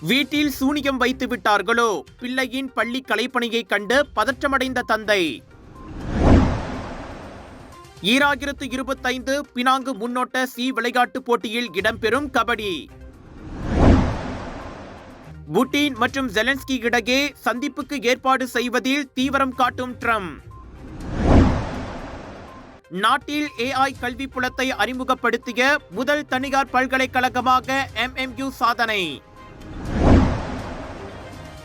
வீட்டில் சூனியம் வைத்து விட்டார்களோ? பிள்ளையின் பள்ளி கலைப்பணியை கண்டு பதற்றமடைந்த தந்தை. ஈராயிரத்து இருபத்தைந்து பினாங்கு முன்னோட்ட சி விளையாட்டுப் போட்டியில் இடம்பெறும் கபடி. புட்டின் மற்றும் ஜெலன்ஸ்கி இடையே சந்திப்புக்கு ஏற்பாடு செய்வதில் தீவிரம் காட்டும் ட்ரம்ப். நாட்டில் ஏஐ கல்வி புலத்தை அறிமுகப்படுத்திய முதல் தனியார் பல்கலைக்கழகமாக எம்எம்யூ சாதனை.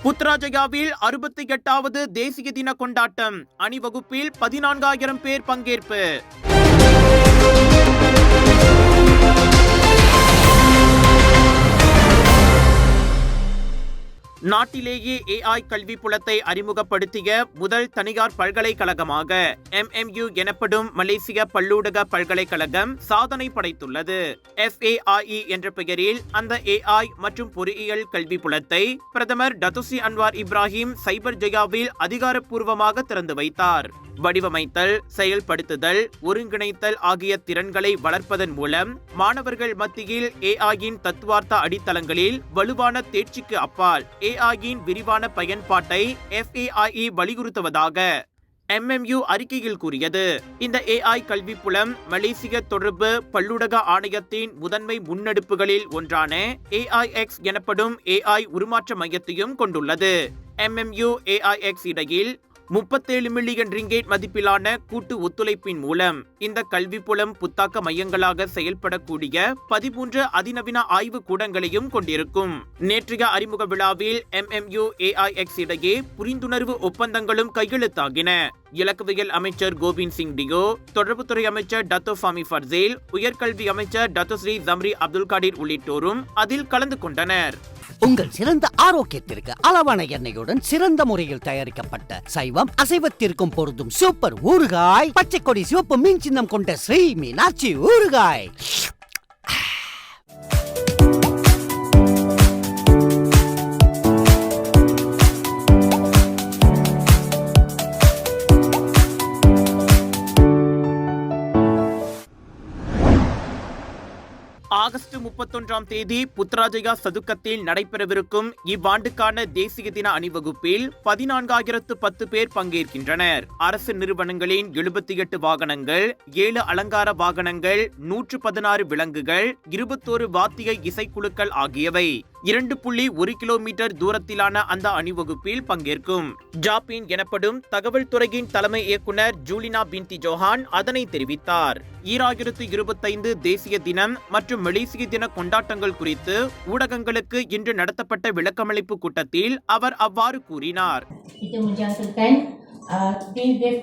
புத்ராஜயாவில் அறுபத்தி எட்டாவது தேசிய தின கொண்டாட்டம். அணிவகுப்பில் பதினான்காயிரம் பேர் பங்கேற்பு. நாட்டிலேயே ஏஐ கல்வி புலத்தை அறிமுகப்படுத்திய முதல் தனியார் பல்கலைக்கழகமாக எம்எம்யூ எனப்படும் மலேசிய பல்லூடக பல்கலைக்கழகம் சாதனை படைத்துள்ளது. எஃப்ஏஐஇ என்ற பெயரில் அந்த ஏஐ மற்றும் பொறியியல் கல்வி புலத்தை பிரதமர் டத்துசி அன்வார் இப்ராஹிம் சைபர் ஜெயாவில் அதிகாரப்பூர்வமாக திறந்து வைத்தார். வடிவமைத்தல் செயல்படுத்துதல் ஒருங்கிணைத்தல் ஆகிய திறன்களை வளர்ப்பதன் மூலம் மாணவர்கள் மத்தியில் ஏஐயின் தத்துவார்த்த அடித்தளங்களில் வலுவான தேர்ச்சிக்கு அப்பால் ஏஐயின் விரிவான பயன்பாட்டை எஃப்ஏஐஇ வலியுறுத்துவதாக எம்எம்யூ அறிக்கையில் கூறியது. இந்த ஏஐ கல்வி புலம் மலேசிய தொடர்பு பல்லுடக ஆணையத்தின் முதன்மை முன்னெடுப்புகளில் ஒன்றான ஏஐஎக்ஸ் எனப்படும் ஏஐ உருமாற்ற மையத்தையும் கொண்டுள்ளது. எம்எம்யூ ஏஐஎக்ஸ் இடையில் முப்பத்தேழு மில்லியன் ரிங்கேட் மதிப்பிலான கூட்டு ஒத்துழைப்பின் மூலம் இந்த கல்வி புலம் புத்தாக்க மையங்களாக செயல்படக்கூடிய பதிமூன்று அதிநவீன ஆய்வு கூடங்களையும் கொண்டிருக்கும். நேற்றைய அறிமுக விழாவில் எம்எம்யூ ஏஐஎக்ஸ் இடையே புரிந்துணர்வு ஒப்பந்தங்களும் கையெழுத்தாகின. இலக்கவியல் அமைச்சர் கோவிந்த் சிங் டியோ தொடர்புத்துறை அமைச்சர் டத்தோ ஃபாமி ஃபர்சேல் உயர்கல்வி அமைச்சர் Datuk Seri Zambry Abdul Kadir உள்ளிட்டோரும் அதில் கலந்து கொண்டனர். உங்கள் சிறந்த ஆரோக்கியத்திற்கு அளவான எண்ணெயுடன் சிறந்த முறையில் தயாரிக்கப்பட்ட சைவம் அசைவத்திற்கும் பொருந்தும் சூப்பர் ஊறுகாய் பச்சை கொடி சிவப்பு மீன் சின்னம் கொண்ட ஸ்ரீ மீனாட்சி ஊறுகாய். முப்பத்தொன்றாம் தேதி புத்ராஜயா சதுக்கத்தில் நடைபெறவிருக்கும் இவ்வாண்டுக்கான தேசிய தின அணிவகுப்பில் பதினான்காயிரத்து பத்து பேர் பங்கேற்கின்றனர். அரசு நிறுவனங்களின் எழுபத்தி எட்டு வாகனங்கள் ஏழு அலங்கார வாகனங்கள் நூற்று பதினாறு விலங்குகள் இருபத்தோரு வாத்திய இசைக்குழுக்கள் ஆகியவை. இரண்டு புள்ளி ஒரு கிலோமீட்டர் தூரத்திலான அந்த அணிவகுப்பில் பங்கேற்கும். ஜாபின் எனப்படும் தகவல் துறையின் தலைமை இயக்குனர் ஜூலினா பின்தி ஜோஹான் அதனை தெரிவித்தார். ஈராயிரத்து இருபத்தைந்து தேசிய தினம் மற்றும் மலேசிய தின கொண்டாட்டங்கள் குறித்து ஊடகங்களுக்கு இன்று நடத்தப்பட்ட விளக்கமளிப்பு கூட்டத்தில் அவர் அவ்வாறு கூறினார். Kita menjangkakan uh, Dave Dave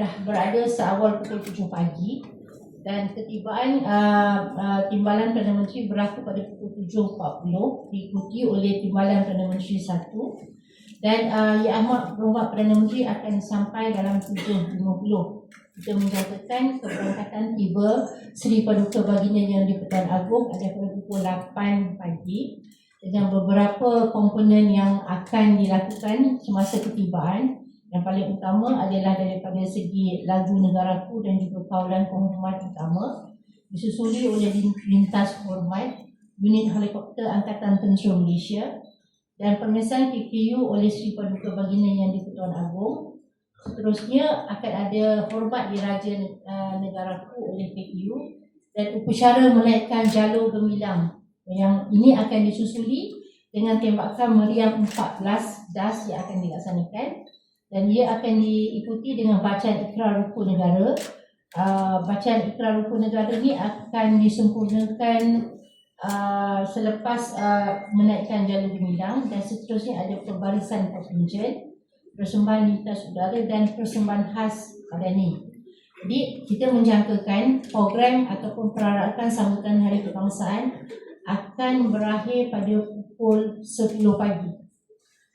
dah berada seawal pukul 7 pagi. Dan ketibaan uh, uh, timbalan Perdana Menteri berlaku pada pukul 7.40 diikuti oleh timbalan Perdana Menteri 1 dan uh, Yang Amat Berhormat Perdana Menteri akan sampai dalam 7.50 kita menjangkakan keberangkatan tiba Seri Paduka Baginda Yang di-Pertuan Agong ada pada pukul 8 pagi. Dengan beberapa komponen yang akan dilakukan semasa ketibaan yang paling utama adalah daripada segi lagu negaraku dan juga kawalan penghormat utama disusuli oleh lin- lintas hormat unit helikopter Angkatan Tentera Malaysia dan pemeriksaan KKU oleh Sri Paduka Baginda Yang di-Pertuan Agong. Seterusnya akan ada hormat diraja uh, negaraku oleh KKU dan upacara menaikkan jalur gemilang yang ini akan disusuli dengan tembakan meriam 14 das yang akan dilaksanakan dan ia akan diikuti dengan bacaan ikrar rukun negara. Uh, bacaan ikrar rukun negara ini akan disempurnakan uh, selepas uh, menaikkan jalur gemilang dan seterusnya ada perbarisan kontinjen, persembahan lintas udara dan persembahan khas Madani. Jadi kita menjangkakan program ataupun perarakan sambutan Hari Kebangsaan akan berakhir pada pukul 10 pagi.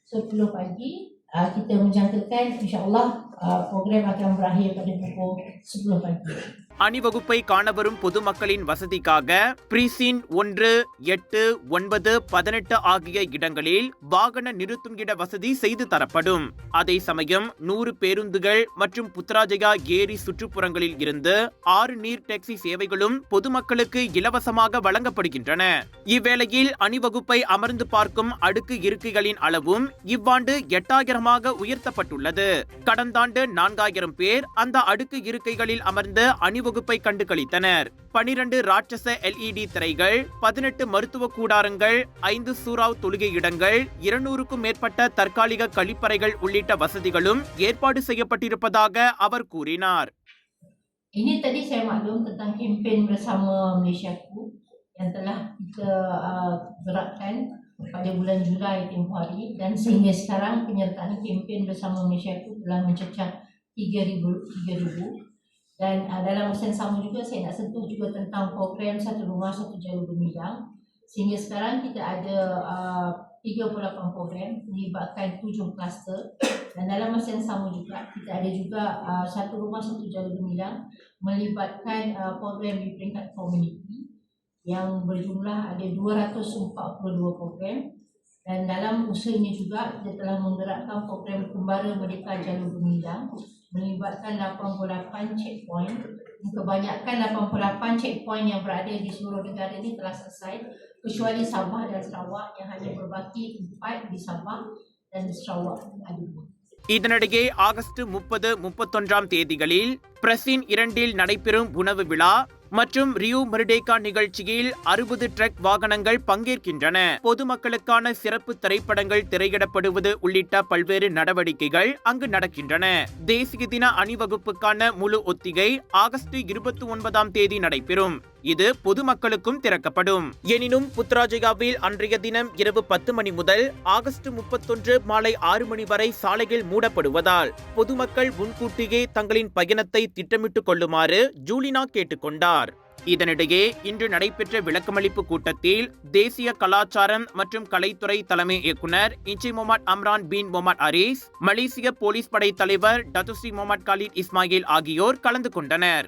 10 pagi uh, kita menjangkakan insya-Allah uh, program akan berakhir pada pukul 10 pagi. அணிவகுப்பை காணவரும் பொதுமக்களின் வசதிக்காக பிரீசின் ஒன்று எட்டு ஒன்பது பதினெட்டு ஆகிய இடங்களில் வாகன நிறுத்தும் இட வசதி செய்து தரப்படும். அதே சமயம் நூறு பேருந்துகள் மற்றும் புத்ராஜயா ஏரி சுற்றுப்புறங்களில் இருந்து ஆறு நீர் டாக்ஸி சேவைகளும் பொதுமக்களுக்கு இலவசமாக வழங்கப்படுகின்றன. இவ்வேளையில் அணிவகுப்பை அமர்ந்து பார்க்கும் அடுக்கு இருக்கைகளின் அளவும் இவ்வாண்டு எட்டாயிரமாக உயர்த்தப்பட்டுள்ளது. கடந்த ஆண்டு நான்காயிரம் பேர் அந்த அடுக்கு இருக்கைகளில் அமர்ந்து அணிவகுப்பை கண்டு கழித்தனர் பனிரண்டு ராட்சச எல்இடி திரைகள் பதினெட்டு மருத்துவ கூடாரங்கள் ஐந்து சூறாவ் தொழுகை இடங்கள் இருநூறுக்கும் மேற்பட்ட தற்காலிக கழிப்பறைகள் உள்ளிட்ட வசதிகளும் ஏற்பாடு செய்யப்பட்டிருப்பதாக அவர் கூறினார் Ini tadi saya maklum tentang kempen bersama Malaysia Ku yang telah kita uh, gerakkan pada bulan Julai tempoh hari dan sehingga sekarang penyertaan kempen bersama Malaysia Ku telah mencecah 3,000 3,000 dan uh, dalam masa yang sama juga saya nak sentuh juga tentang program satu rumah satu jalur gemilang sehingga sekarang kita ada uh, 38 program melibatkan 7 kluster. Dan dalam masa yang sama juga kita ada juga uh, satu rumah satu jalur gemilang melibatkan uh, program di peringkat komuniti yang berjumlah ada 242 program dan dalam usaha ini juga kita telah menggerakkan program Kembara Merdeka Jalur Gemilang melibatkan 88 checkpoint kebanyakan 88 checkpoint yang berada di seluruh negara ini telah selesai kecuali Sabah dan Sarawak yang hanya berbaki 4 di Sabah dan di Sarawak ada dua. இதனிடையே August முப்பது முப்பத்தொன்றாம் தேதிகளில் பிரசின் இரண்டில் நடைபெறும் உணவு விழா மற்றும் ரியூ மருடேகா நிகழ்ச்சியில் அறுபது ட்ரக் வாகனங்கள் பங்கேற்கின்றன. பொதுமக்களுக்கான சிறப்பு திரைப்படங்கள் திரையிடப்படுவது உள்ளிட்ட பல்வேறு நடவடிக்கைகள் அங்கு நடக்கின்றன. தேசிய தின அணிவகுப்புக்கான முழு ஒத்திகை ஆகஸ்ட் இருபத்தி ஒன்பதாம் தேதி நடைபெறும். இது பொதுமக்களுக்கும் திறக்கப்படும். எனினும் புத்ராஜயாவில் அன்றைய தினம் இரவு பத்து மணி முதல் ஆகஸ்ட் முப்பத்தொன்று மாலை ஆறு மணி வரை சாலைகள் மூடப்படுவதால் பொதுமக்கள் முன்கூட்டியே தங்களின் பயணத்தை திட்டமிட்டுக் கொள்ளுமாறு ஜூலினா கேட்டுக்கொண்டார் இதனிடையே இன்று நடைபெற்ற விளக்கமளிப்பு கூட்டத்தில் தேசிய கலாச்சாரம் மற்றும் கலைத்துறை தலைமை இயக்குனர் Encik Mohamed Amran bin Mohamed Ariff மலேசிய போலீஸ் படை தலைவர் டத்துஸ்ரீ முகமது காலித் இஸ்மாயில் ஆகியோர் கலந்து கொண்டனர்.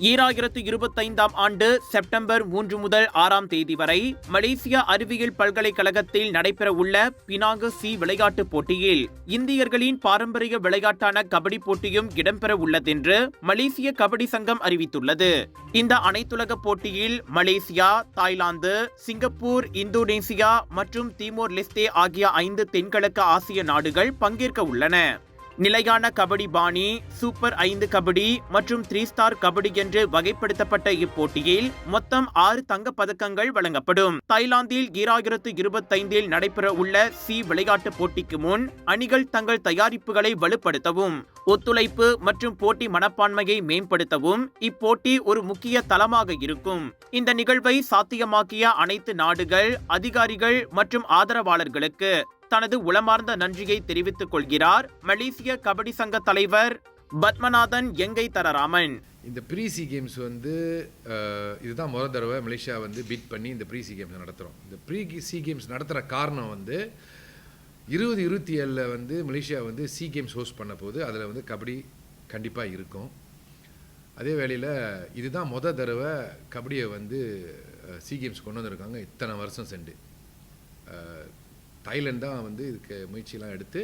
ஈராயிரத்து இருபத்தைந்தாம் ஆண்டு செப்டம்பர் மூன்று முதல் ஆறாம் தேதி வரை மலேசிய அறிவியல் பல்கலைக்கழகத்தில் நடைபெறவுள்ள பினாங்கு சி விளையாட்டுப் போட்டியில் இந்தியர்களின் பாரம்பரிய விளையாட்டான கபடி போட்டியும் இடம்பெற உள்ளதென்று மலேசிய கபடி சங்கம் அறிவித்துள்ளது. இந்த அனைத்துலக போட்டியில் மலேசியா தாய்லாந்து சிங்கப்பூர் இந்தோனேசியா மற்றும் தீமோர் லெஸ்தே ஆகிய ஐந்து தென்கிழக்கு ஆசிய நாடுகள் பங்கேற்க உள்ளன. நிலையான கபடி பாணி சூப்பர் ஐந்து கபடி மற்றும் த்ரீ ஸ்டார் கபடி என்று வகைப்படுத்தப்பட்ட இப்போட்டியில் மொத்தம் ஆறு தங்கப் பதக்கங்கள் வழங்கப்படும். தாய்லாந்தில் ஈராயிரத்து இருபத்தைந்தில் நடைபெற உள்ள சி விளையாட்டுப் போட்டிக்கு முன் அணிகள் தங்கள் தயாரிப்புகளை வலுப்படுத்தவும் ஒத்துழைப்பு மற்றும் போட்டி மனப்பான்மையை மேம்படுத்தவும் இப்போட்டி ஒரு முக்கிய தளமாக இருக்கும். இந்த நிகழ்வை சாத்தியமாக்கிய அனைத்து நாடுகள் அதிகாரிகள் மற்றும் ஆதரவாளர்களுக்கு தனது உளமார்ந்த நன்றியை தெரிவித்துக் கொள்கிறார் மலேசிய கபடி சங்க தலைவர் பத்மநாதன் எங்கை தரராமன். இந்த ப்ரீசி கேம்ஸ் வந்து இதுதான் முதல் தடவை மலேசியா வந்து பீட் பண்ணி இந்த ப்ரீசி கேம்ஸ் நடத்துகிறோம் இந்த ப்ரீ சி கேம்ஸ் நடத்துகிற காரணம் வந்து இருபது இருபத்தி ஏழில் வந்து மலேசியா வந்து சி கேம்ஸ் ஹோஸ்ட் பண்ண போது அதில் வந்து கபடி கண்டிப்பாக இருக்கும். அதே வேளையில் இதுதான் முத தடவை கபடியை வந்து சி கேம்ஸ் கொண்டு வந்திருக்காங்க. இத்தனை வருஷம் சென்று தாய்லாந்து தான் வந்து இதுக்கு முயற்சியெலாம் எடுத்து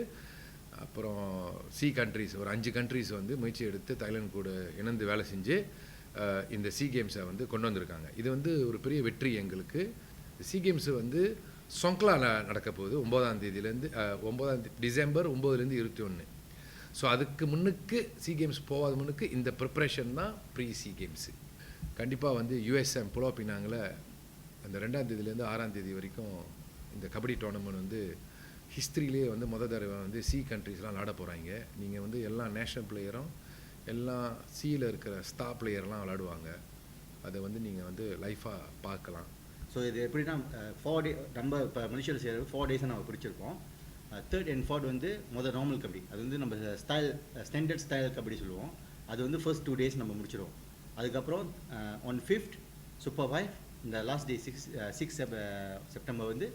அப்புறம் சி கண்ட்ரிஸ் ஒரு அஞ்சு கண்ட்ரிஸ் வந்து முயற்சி எடுத்து தாய்லாந்து கூட இணைந்து வேலை செஞ்சு இந்த சி கேம்ஸை வந்து கொண்டு வந்திருக்காங்க. இது வந்து ஒரு பெரிய வெற்றி எங்களுக்கு. சி கேம்ஸ் வந்து சொங்க்லா நடக்க போகுது. ஒம்போதாம் தேதியிலேருந்து ஒம்போதாம் தேதி டிசம்பர் ஒம்போதுலேருந்து இருபத்தி ஒன்று ஸோ அதுக்கு முன்னுக்கு சி கேம்ஸ் போகாத முன்னுக்கு இந்த ப்ரிப்ரேஷன் தான் ப்ரீ சி கேம்ஸு கண்டிப்பாக வந்து யூஎஸ்எம் புலோ அந்த ரெண்டாம் தேதியிலேருந்து ஆறாம் தேதி வரைக்கும் இந்த கபடி டோர்னமெண்ட் வந்து ஹிஸ்ட்ரியிலே வந்து முத தடவை வந்து சி கண்ட்ரீஸ்லாம் விளாட போகிறாங்க நீங்கள் வந்து எல்லா நேஷ்னல் பிளேயரும் எல்லாம் சியில் இருக்கிற ஸ்டா பிளேயர்லாம் விளாடுவாங்க அதை வந்து நீங்கள் வந்து லைஃபாக பார்க்கலாம். ஸோ இது எப்படின்னா ஃபோர் டே நம்ம இப்போ மலேசியாவில் செய்கிறது ஃபோர் டேஸை நம்ம பிடிச்சிருக்கோம் தேர்ட் அண்ட் ஃபோர்ட் வந்து மொதல் நார்மல் கபடி. அது வந்து நம்ம ஸ்டைல் ஸ்டாண்டர்ட் ஸ்டைல் கபடி சொல்லுவோம். அது வந்து ஃபர்ஸ்ட் டூ டேஸ் நம்ம முடிச்சிடுவோம் அதுக்கப்புறம் ஒன் ஃபிஃப்த் சூப்பர் ஃபைவ் இந்த last day six six September வந்து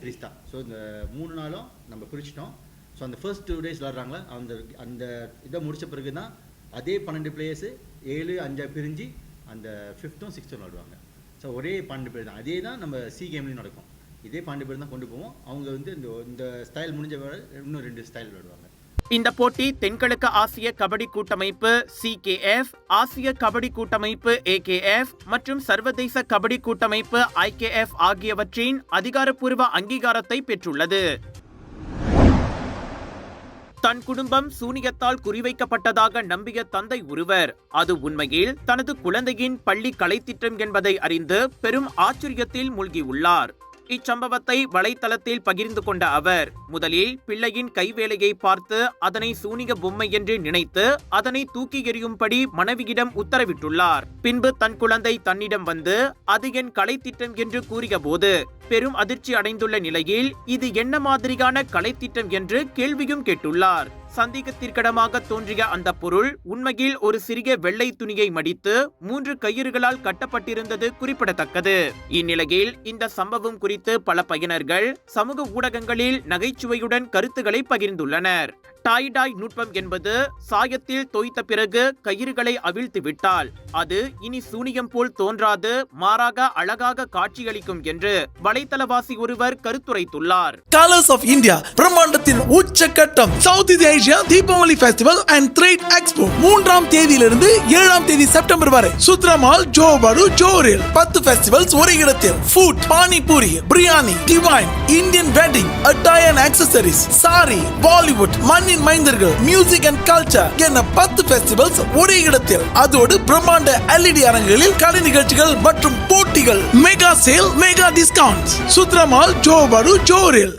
த்ரீ ஸ்டார் ஸோ இந்த மூணு நாளும் நம்ம பிரிச்சிட்டோம். ஸோ அந்த ஃபர்ஸ்ட் டூ டேஸ் விளாட்றாங்களா? அந்த அந்த இதை முடித்த பிறகு தான் அதே பன்னெண்டு பிளேயர்ஸு ஏழு அஞ்சாக பிரிஞ்சு அந்த ஃபிஃப்த்தும் சிக்ஸ்த்தும் விளாடுவாங்க. ஸோ ஒரே பன்னெண்டு பேர் தான். அதே தான் நம்ம சி கேம்லேயும் நடக்கும். இதே பன்னெண்டு பேர் தான் கொண்டு போவோம். அவங்க வந்து இந்த இந்த ஸ்டைல் முடிஞ்ச இன்னும் ரெண்டு ஸ்டைல் விளாடுவாங்க. இந்த போட்டி தென்கிழக்கு ஆசிய கபடி கூட்டமைப்பு சிகேஎஃப் ஆசிய கபடி கூட்டமைப்பு ஏகேஎஃப் மற்றும் சர்வதேச கபடி கூட்டமைப்பு ஐகேஎஃப் ஆகியவற்றின் அதிகாரப்பூர்வ அங்கீகாரத்தை பெற்றுள்ளது. தன் குடும்பம் சூனியத்தால் குறிவைக்கப்பட்டதாக நம்பிய தந்தை ஒருவர். அது உண்மையில் தனது குழந்தையின் பள்ளி கலைத்திட்டம் என்பதை அறிந்து பெரும் ஆச்சரியத்தில் மூழ்கியுள்ளார். இச்சம்பவத்தை வலைத்தளத்தில் பகிர்ந்து கொண்ட அவர் முதலில் பிள்ளையின் கைவேலையை பார்த்து அதனை சூனிக பொம்மை என்று நினைத்து அதனை தூக்கி எறியும்படி மனைவியிடம் உத்தரவிட்டுள்ளார். பின்பு தன் குழந்தை தன்னிடம் வந்து அது என் கலைத்திட்டம் என்று கூறியபோது பெரும் அதிர்ச்சி அடைந்துள்ள நிலையில் இது என்ன மாதிரியான கலைத்திட்டம் என்று கேள்வியும் கேட்டுள்ளார். சந்தேகத்திற்கிடமாக தோன்றிய அந்த பொருள் உண்மையில் ஒரு சிறிய வெள்ளை துணியை மடித்து மூன்று கயிறுகளால் கட்டப்பட்டிருந்தது குறிப்பிடத்தக்கது. இந்நிலையில் இந்த சம்பவம் குறித்து பல பயனர்கள் சமூக ஊடகங்களில் நகைச்சுவையுடன் கருத்துக்களை பகிர்ந்துள்ளனர். டாய்டாய் நுட்பம் என்பது சாயத்தில் தோய்த்த பிறகு கயிறுகளை அவிழ்த்து விட்டால் அது இனி சூனியம் போல் தோன்றாது மாறாக அழகாக காட்சியளிக்கும் என்று வலைத்தளவாசி ஒருவர் கருத்துரைத்துள்ளார். கலர்ஸ் ஆஃப் இந்தியா பிரம்மாண்டத்தின் உச்சக்கட்டம் சவுத் இந்திய Asia Deepavali festival and trade expo மூன்றாம் தேதியிலிருந்து ஏழாம் தேதி செப்டம்பர் வரை சுத்ரமால் ஜோபடு ஜோரில் பத்து ஃபெஸ்டிவல்ஸ் ஒரே இடத்தில். Food panipuri biryani divine Indian wedding attire accessories sari Bollywood மண்ணின் மைந்தர்கள் மியூசிக் அண்ட் கல்ச்சர் என பத்து பெஸ்டிவல்ஸ் ஒரே இடத்தில். அதோடு பிரம்மாண்ட எல்இடி அரங்குகளில் கலை நிகழ்ச்சிகள் மற்றும் போட்டிகள் mega sale mega discount Sutera Mall Johor Bahru ஜோரில்.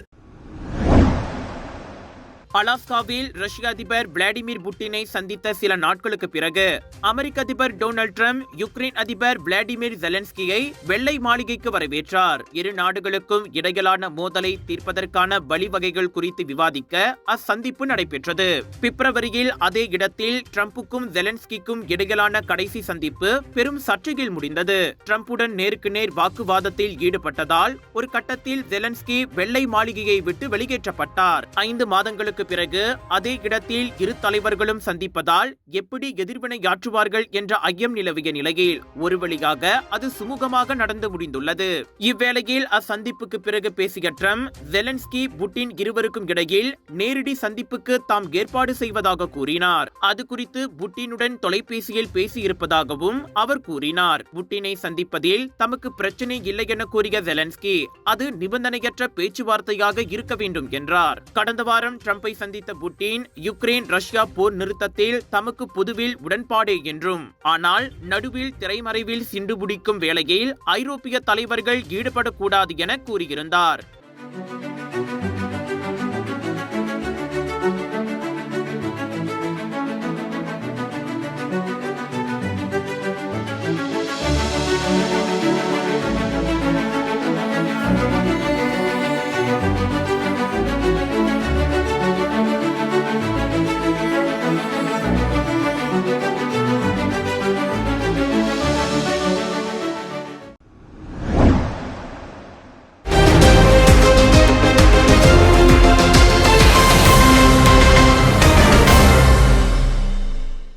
அலாஸ்காவில் ரஷ்ய அதிபர் விளாடிமிர் புட்டினை சந்தித்த சில நாட்களுக்கு பிறகு அமெரிக்க அதிபர் டொனால்ட் ட்ரம்ப் யுக்ரைன் அதிபர் விளாடிமிர் ஜெலன்ஸ்கியை வெள்ளை மாளிகைக்கு வரவேற்றார். இரு நாடுகளுக்கும் இடையிலான மோதலை தீர்ப்பதற்கான வழிவகைகள் குறித்து விவாதிக்க அச்சந்திப்பு நடைபெற்றது. பிப்ரவரியில் அதே இடத்தில் ட்ரம்புக்கும் ஜெலன்ஸ்கிக்கும் இடையிலான கடைசி சந்திப்பு பெரும் சர்ச்சையில் முடிந்தது. ட்ரம்புடன் நேருக்கு நேர் வாக்குவாதத்தில் ஈடுபட்டதால் ஒரு கட்டத்தில் ஜெலன்ஸ்கி வெள்ளை மாளிகையை விட்டு வெளியேற்றப்பட்டார். ஐந்து மாதங்களுக்கு பிறகு அதே இடத்தில் இரு தலைவர்களும் சந்திப்பதால் எப்படி எதிர்வினையாற்றுவார்கள் என்ற ஐயம் நிலவிய நிலையில் ஒரு வழியாக அது சுமூகமாக நடந்து முடிந்துள்ளது. இவ்வேளையில் அச்சந்திப்புக்கு பிறகு பேசிய ட்ரம்ப் ஜெலன்ஸ்கி புட்டின் இருவருக்கும் இடையில் நேரடி சந்திப்புக்கு தாம் ஏற்பாடு செய்வதாக கூறினார். அது குறித்து புட்டினுடன் தொலைபேசியில் பேசியிருப்பதாகவும் அவர் கூறினார். புட்டினை சந்திப்பதில் தமக்கு பிரச்சனை இல்லை என கூறிய ஜெலன்ஸ்கி அது நிபந்தனையற்ற பேச்சுவார்த்தையாக இருக்க வேண்டும் என்றார். கடந்த வாரம் ட்ரம்பை சந்தித்த புட்டின் யுக்ரைன் ரஷ்யா போர் நிறுத்தத்தில் தமக்கு பொதுவில் உடன்பாடு என்றும். ஆனால் நடுவில் திரைமறைவில் சிண்டு பிடிக்கும் வேளையில் ஐரோப்பிய தலைவர்கள் ஈடுபடக்கூடாது என கூறியிருந்தார்.